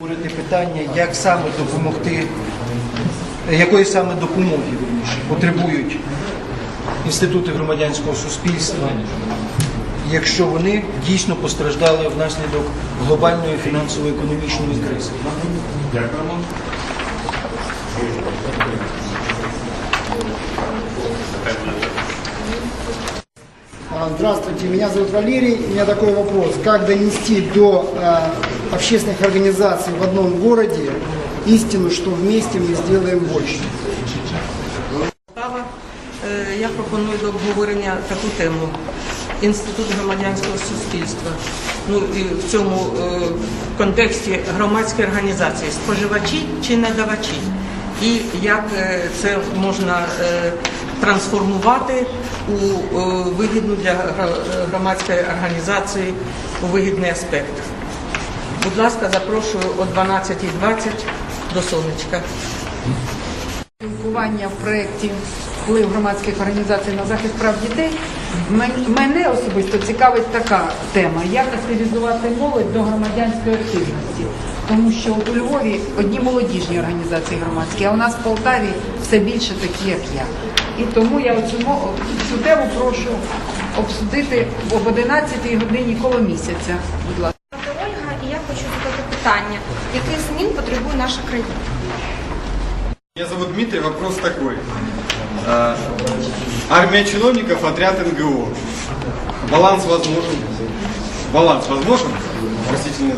Говорити питання, як саме допомогти, якої саме допомоги потребують інститути громадянського суспільства, якщо вони дійсно постраждали внаслідок глобальної фінансово-економічної кризи. Дякуємо. Здравствуйте, меня зовут Валерий. У меня такой вопрос. Как донести до э, общественных организаций в одном городе истину, что вместе мы сделаем больше? Е, Я пропоную до обговорення таку тему. Інститут громадянського суспільства. Ну і в цьому е, контексті громадські організації, споживачі чи надавачі, і як е, це можна е, трансформувати у е, вигідну для громадської організації у вигідний аспект. Будь ласка, запрошую о 12.20 до сонечка. спілкування в проєкті вплив громадських організацій на захист прав дітей. Мене особисто цікавить така тема, як активізувати молодь до громадянської активності. Тому що у Львові одні молодіжні організації громадські, а у нас в Полтаві все більше такі, як я. І тому я цю, тему прошу обсудити об 11 годині коло місяця. Будь ласка. питання, яких змін потребує наша країна? Меня зовут Дмитрий, вопрос такой. А, Армия чиновников, отряд НГО. Баланс возможен? Баланс возможен? Простите меня.